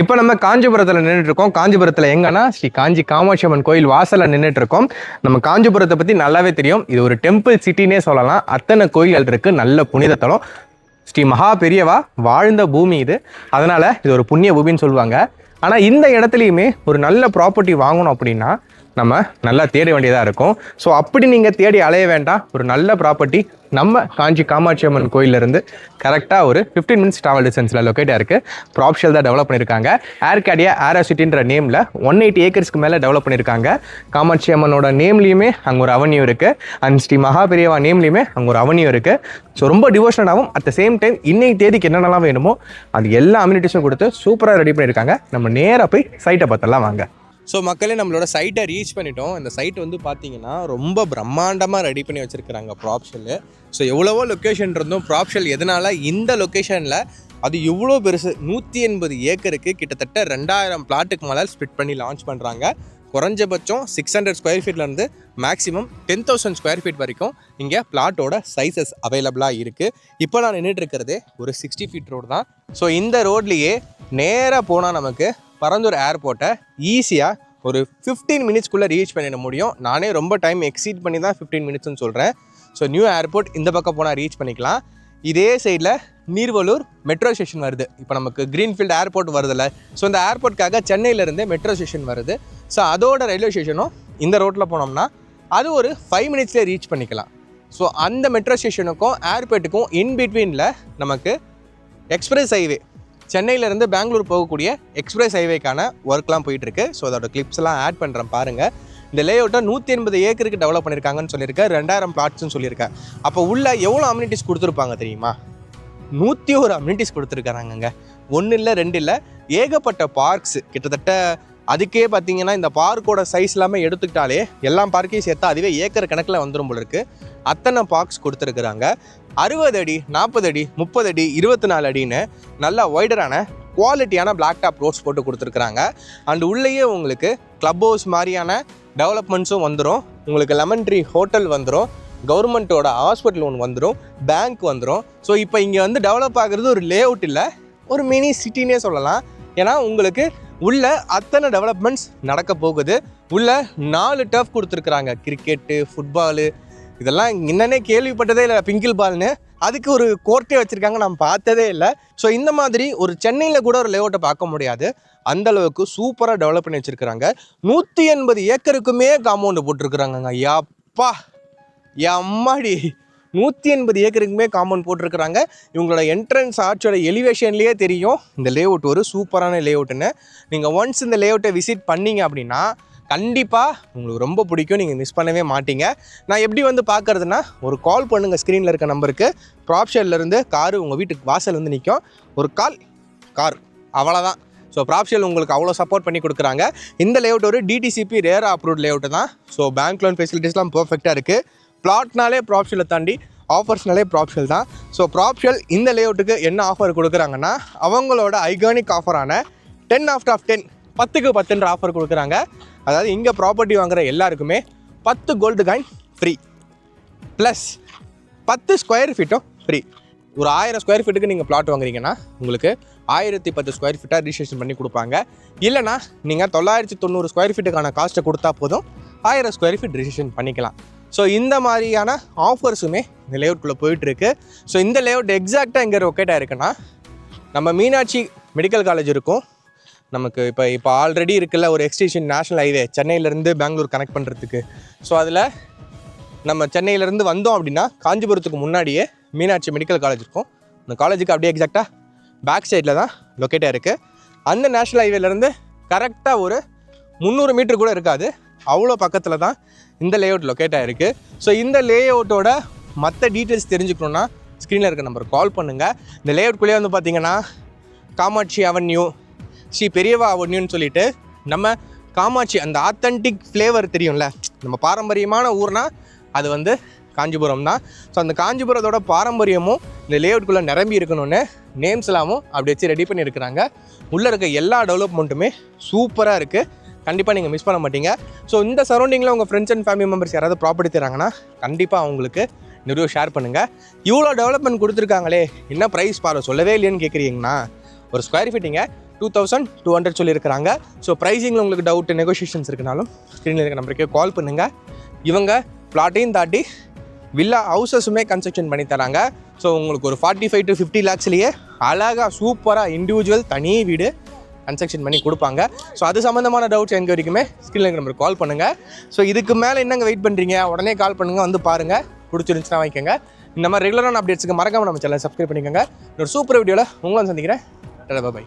இப்போ நம்ம காஞ்சிபுரத்தில் நின்றுட்டுருக்கோம் காஞ்சிபுரத்தில் எங்கன்னா ஸ்ரீ காஞ்சி காமாட்சி அம்மன் கோயில் வாசலில் நின்றுட்டுருக்கோம் நம்ம காஞ்சிபுரத்தை பற்றி நல்லாவே தெரியும். இது ஒரு டெம்பிள் சிட்டினே சொல்லலாம். அத்தனை கோயில்கள் இருக்குது நல்ல புனித தலம். ஸ்ரீ மகா பெரியவா வாழ்ந்த பூமி இது. அதனால் இது ஒரு புண்ணிய பூமின்னு சொல்லுவாங்க. ஆனால் இந்த இடத்துலையுமே ஒரு நல்ல ப்ராப்பர்ட்டி வாங்கணும் அப்படின்னா நம்ம நல்லா தேட வேண்டியதாக இருக்கும். ஸோ அப்படி நீங்கள் தேடி அலைய வேண்டாம். ஒரு நல்ல ப்ராப்பர்ட்டி நம்ம காஞ்சி காமாட்சி அம்மன் கோயிலிருந்து கரெக்டாக ஒரு ஃபிஃப்டீன் மினிட்ஸ் ட்ராவல் டிஸ்டன்ஸில் லொக்கேட்டாக இருக்குது ப்ராப்ஷல் தான் டெவலப் பண்ணியிருக்காங்க ஏர் கேடியா ஏராசிட்டின்ற நேமில் ஒன் எயிட்டி ஏக்கர்ஸ்க்கு மேலே டெவலப் பண்ணியிருக்காங்க காமாட்சி அம்மனோட நேம்லேயுமே அங்கே ஒரு அவன்யூ இருக்குது அண்ட் ஸ்ரீ மகாபெரியவா நேம்லேயுமே அங்கே ஒரு அவன்யூ இருக்குது ஸோ ரொம்ப டிவோஷனாகவும் அட் த சேம் டைம் இன்னைக்கு தேதிக்கு என்னென்னலாம் வேணுமோ அது எல்லா அம்யூனிட்டிஸும் கொடுத்து சூப்பராக ரெடி பண்ணியிருக்காங்க நம்ம நேராக போய் சைட்டை பார்த்தலாம் வாங்க. ஸோ மக்களே நம்மளோட சைட்டை ரீச் பண்ணிட்டோம். இந்த சைட் வந்து பார்த்தீங்கன்னா ரொம்ப பிரம்மாண்டமாக ரெடி பண்ணி வச்சுருக்குறாங்க ப்ராப்ஷல்லு ஸோ எவ்வளவோ லொக்கேஷன் இருந்தும் ப்ராப்ஷல் எதனால் இந்த லொக்கேஷனில் அது இவ்வளோ பெருசு? நூற்றி எண்பது ஏக்கருக்கு கிட்டத்தட்ட ரெண்டாயிரம் பிளாட்டுக்கு மேலே ஸ்பிட் பண்ணி லான்ச் பண்ணுறாங்க குறைஞ்சபட்சம் six hundred square ஃபீட்லேருந்து maximum ten thousand square feet வரைக்கும் இங்கே பிளாட்டோட சைஸஸ் அவைலபிளாக இருக்குது இப்போ நான் நின்றுட்டு இருக்கிறதே ஒரு சிக்ஸ்டி ஃபீட் ரோடு தான். ஸோ இந்த ரோட்லேயே நேராக போனால் நமக்கு பரந்தூர் ஏர்போர்ட்டை ஈஸியாக ஒரு ஃபிஃப்டீன் மினிட்ஸ்க்குள்ளே ரீச் பண்ணிட முடியும். நானே ரொம்ப டைம் எக்ஸீட் பண்ணி தான் ஃபிஃப்டீன் மினிட்ஸ்னு சொல்கிறேன் ஸோ நியூ ஏர்போர்ட் இந்த பக்கம் போனால் ரீச் பண்ணிக்கலாம். இதே சைடில் நீர்வலூர் மெட்ரோ ஸ்டேஷன் வருது. இப்போ நமக்கு க்ரீன்ஃபீல்டு ஏர்போர்ட் வருதில்ல. ஸோ இந்த ஏர்போர்ட்காக சென்னையிலேருந்து மெட்ரோ ஸ்டேஷன் வருது. ஸோ அதோட ரயில்வே ஸ்டேஷனும் இந்த ரோட்டில் போனோம்னா அது ஒரு ஃபைவ் மினிட்ஸ்லேயே ரீச் பண்ணிக்கலாம். ஸோ அந்த மெட்ரோ ஸ்டேஷனுக்கும் ஏர்போர்ட்டுக்கும் இன் பிட்வீனில் நமக்கு எக்ஸ்பிரஸ் ஹைவே சென்னையிலேருந்து பெங்களூர் போகக்கூடிய எக்ஸ்பிரஸ் ஹைவேக்கான ஒர்க்லாம் போயிட்டுருக்கு. ஸோ அதோட கிளிப்ஸ்லாம் ஆட் பண்ணுறேன் பாருங்கள் இந்த லேஅவுட்டை நூற்றி எண்பது ஏக்கருக்கு டெவலப் பண்ணியிருக்காங்கன்னு சொல்லியிருக்கேன் ரெண்டாயிரம் பிளாட்ஸ்னு சொல்லியிருக்கேன் அப்போ உள்ளே எவ்வளோ அம்யூனிட்டிஸ் கொடுத்துருப்பாங்க தெரியுமா? நூற்றி ஒரு அம்யூனிட்டிஸ் கொடுத்துருக்காங்கங்க ஒன்று இல்லை ரெண்டு இல்லை. ஏகப்பட்ட பார்க்ஸ் கிட்டத்தட்ட அதுக்கே பார்த்தீங்கன்னா இந்த பார்க்கோட சைஸ் எல்லாமே எடுத்துக்கிட்டாலே எல்லா பார்க்கையும் சேர்த்தா அதுவே ஏக்கர் கணக்கில் வந்துடும் போல இருக்கு. அத்தனை பார்க்ஸ் கொடுத்துருக்குறாங்க. அறுபது அடி நாற்பது அடி முப்பது அடி இருபத்தி நாலு அடின்னு நல்லா ஒய்டரான குவாலிட்டியான பிளாக் டாப் ரோட்ஸ் போட்டு கொடுத்துருக்குறாங்க. அண்ட் உள்ளேயே உங்களுக்கு கிளப் ஹவுஸ் மாதிரியான டெவலப்மெண்ட்ஸும் வந்துடும் உங்களுக்கு லெமன் ட்ரீ ஹோட்டல் வந்துடும் கவர்மெண்ட்டோட ஹாஸ்பிட்டல் ஒன்று வந்துடும் பேங்க் வந்துடும் ஸோ இப்போ இங்கே வந்து டெவலப் ஆகிறது ஒரு லே அவுட் இல்லை. ஒரு மினி சிட்டினே சொல்லலாம். ஏன்னா உங்களுக்கு உள்ள அத்தனை டெவலப்மெண்ட்ஸ் நடக்க போகுது. உள்ள நாலு டர்ஃப் கொடுத்துருக்குறாங்க. கிரிக்கெட்டு ஃபுட்பாலு இதெல்லாம் என்னென்னே கேள்விப்பட்டதே இல்லை பிங்கிள் பால்னு அதுக்கு ஒரு கோர்ட்டே வச்சுருக்காங்க நான் பார்த்ததே இல்லை. ஸோ இந்த மாதிரி ஒரு சென்னையில் கூட ஒரு லேஅவுட்டை பார்க்க முடியாது. அந்த அளவுக்கு சூப்பராக டெவலப் பண்ணி வச்சுருக்காங்க நூற்றி எண்பது ஏக்கருக்குமே காம்பவுண்டு போட்டிருக்கிறாங்கங்க. யப்பா! எம்மாடி! நூற்றி எண்பது ஏக்கருக்குமே காம்பவுண்ட் போட்டிருக்கிறாங்க. இவங்களோட என்ட்ரன்ஸ் ஆர்ச்சோட எலிவேஷன்லேயே தெரியும். இந்த லேஅவுட் ஒரு சூப்பரான லேஅவுட்டுன்னு நீங்கள் ஒன்ஸ் இந்த லேஅவுட்டை விசிட் பண்ணீங்க அப்படின்னா கண்டிப்பாக உங்களுக்கு ரொம்ப பிடிக்கும். நீங்கள் மிஸ் பண்ணவே மாட்டீங்க. நான் எப்படி வந்து பார்க்குறதுனா ஒரு கால் பண்ணுங்கள் ஸ்க்ரீனில் இருக்க நம்பருக்கு ப்ராப்ஷன்லேருந்து காரு உங்கள் வீட்டுக்கு வாசல் வந்து நிற்கும் ஒரு கால் கார் அவ்வளோதான் ஸோ ப்ராப்ஷியல் உங்களுக்கு அவ்வளோ சப்போர்ட் பண்ணி கொடுக்குறாங்க. இந்த லேஅவுட் ஒரு டிடிசிபி ரேர் அப்ரூவ்ட் லேவுட்டு தான். ஸோ பேங்க் லோன் ஃபெசிலிட்டிஸ்லாம் பர்ஃபெக்டாக இருக்குது பிளாட்னாலே ப்ராப்ஷலை தாண்டி ஆஃபர்ஸ்னாலே ப்ராப்ஷல் தான். ஸோ ப்ராப்ஷல் இந்த லேஅவுட்டுக்கு என்ன ஆஃபர் கொடுக்குறாங்கன்னா அவங்களோட ஐகானிக் ஆஃபரான டென் ஆஃப்ட் ஆஃப் டென் பத்துக்கு பத்துன்ற ஆஃபர் கொடுக்குறாங்க. அதாவது இங்கே ப்ராப்பர்ட்டி வாங்குற எல்லாருக்குமே பத்து கோல்டு காயின் ஃப்ரீ ப்ளஸ் பத்து ஸ்கொயர் ஃபீட்டும் ஃப்ரீ ஒரு ஆயிரம் ஸ்கொயர் ஃபீட்டுக்கு நீங்கள் பிளாட் வாங்குறீங்கன்னா உங்களுக்கு ஆயிரத்தி பத்து ஸ்கொயர் ஃபீட்டாக ரிஜிஸ்ட்ரேஷன் பண்ணி கொடுப்பாங்க. இல்லைனா நீங்கள் தொள்ளாயிரத்தி தொண்ணூறு ஸ்கொயர் ஃபீட்டுக்கான காஸ்ட்டை கொடுத்தா போதும் ஆயிரம் ஸ்கொயர் ஃபீட் ரிஜிஸ்ட்ரேஷன் பண்ணிக்கலாம். ஸோ இந்த மாதிரியான ஆஃபர்ஸுமே இந்த லேஅவுட்குள்ளே போயிட்டுருக்கு. ஸோ இந்த லேஅவுட் எக்ஸாக்டாக எங்கே லொக்கேட்டாக இருக்குன்னா நம்ம மீனாட்சி மெடிக்கல் காலேஜ் இருக்கும். நமக்கு இப்போ இப்போ ஆல்ரெடி இருக்குல்ல ஒரு எக்ஸ்டேஷன் நேஷனல் ஹைவே சென்னையிலேருந்து பெங்களூர் கனெக்ட் பண்ணுறதுக்கு ஸோ அதில் நம்ம சென்னையிலேருந்து வந்தோம் அப்படின்னா காஞ்சிபுரத்துக்கு முன்னாடியே மீனாட்சி மெடிக்கல் காலேஜ் இருக்கும். அந்த காலேஜுக்கு அப்படியே எக்ஸாக்டாக பேக் சைடில் தான் லொக்கேட்டாக இருக்குது அந்த நேஷனல் ஹைவேலேருந்து கரெக்டாக ஒரு முந்நூறு மீட்டர் கூட இருக்காது. அவ்வளோ பக்கத்தில் தான் இந்த லேஅவுட் லொக்கேட் ஆகிருக்கு ஸோ இந்த லேஅவுட்டோட மற்ற டீட்டெயில்ஸ் தெரிஞ்சுக்கணுன்னா ஸ்க்ரீனில் இருக்க நம்பர் கால் பண்ணுங்கள் இந்த லேஅவுட்குள்ளேயே வந்து பார்த்தீங்கன்னா காமாட்சி அவென்யூ ஸ்ரீ பெரியவா அவென்யூன்னு சொல்லிட்டு நம்ம காமாட்சி அந்த ஆத்தென்டிக் ஃப்ளேவர் தெரியும்ல. நம்ம பாரம்பரியமான ஊர்னால் அது வந்து காஞ்சிபுரம் தான். ஸோ அந்த காஞ்சிபுரத்தோட பாரம்பரியமும் இந்த லேஅவுட்குள்ளே நிரம்பி இருக்கணும்னு நேம்ஸ் எல்லாமும் அப்படி வச்சு ரெடி பண்ணியிருக்கிறாங்க. உள்ளே இருக்க எல்லா டெவலப்மெண்ட்டுமே சூப்பராக இருக்குது கண்டிப்பாக நீங்கள் மிஸ் பண்ண மாட்டீங்க. ஸோ இந்த சரௌண்டிங்கில் உங்கள் ஃப்ரெண்ட்ஸ் அண்ட் ஃபேமிலி மெம்பர்ஸ் யாராவது ப்ராப்பர்ட்டி தராங்கன்னா கண்டிப்பாக அவங்களுக்கு நிறைய ஷேர் பண்ணுங்கள் இவ்வளோ டெவலப்மெண்ட் கொடுத்துருக்காங்களே என்ன ப்ரைஸ் பாரு சொல்லவே இல்லைன்னு கேட்குறீங்கன்னா ஒரு ஸ்கொயர் ஃபீட்டிங்க டூ தௌசண்ட் டூ ஹண்ட்ரட் சொல்லியிருக்கிறாங்க. ஸோ ப்ரைஸிங்கில் உங்களுக்கு டவுட் நெகோஷியேஷன்ஸ் இருக்குனாலும் ஸ்க்ரீனில் இருக்க நம்பருக்கே கால் பண்ணுங்கள் இவங்க பிளாட்டையும் தாட்டி வில்லா ஹவுசஸுமே கன்ஸ்ட்ரக்ஷன் பண்ணி தராங்க. ஸோ உங்களுக்கு ஒரு ஃபார்ட்டி ஃபைவ் டு ஃபிஃப்டி லேக்ஸ்லேயே அழகாக சூப்பராக இண்டிவிஜுவல் தனி வீடு கன்ஸ்ட்ரக்ஷன் பண்ணி கொடுப்பாங்க. ஸோ அது சம்மந்தமான டவுட்ஸ் எங்கே வரைக்குமே ஸ்கில் இருக்க நம்பருக்கு கால் பண்ணுங்கள் ஸோ இதுக்கு மேலே என்னங்க வெயிட் பண்ணுறீங்க உடனே கால் பண்ணுங்கள் வந்து பாருங்கள் பிடிச்சிருந்துச்சுன்னா வாங்கிக்கோங்க. இந்த மாதிரி ரெகுலரான அப்டேட்ஸுக்கு மறக்காமல் நம்ம சேனலை சப்ஸ்கிரைப் பண்ணிக்கோங்க. ஒரு சூப்பர் வீடியோவில் உங்களும் சந்திக்கிறேன். பை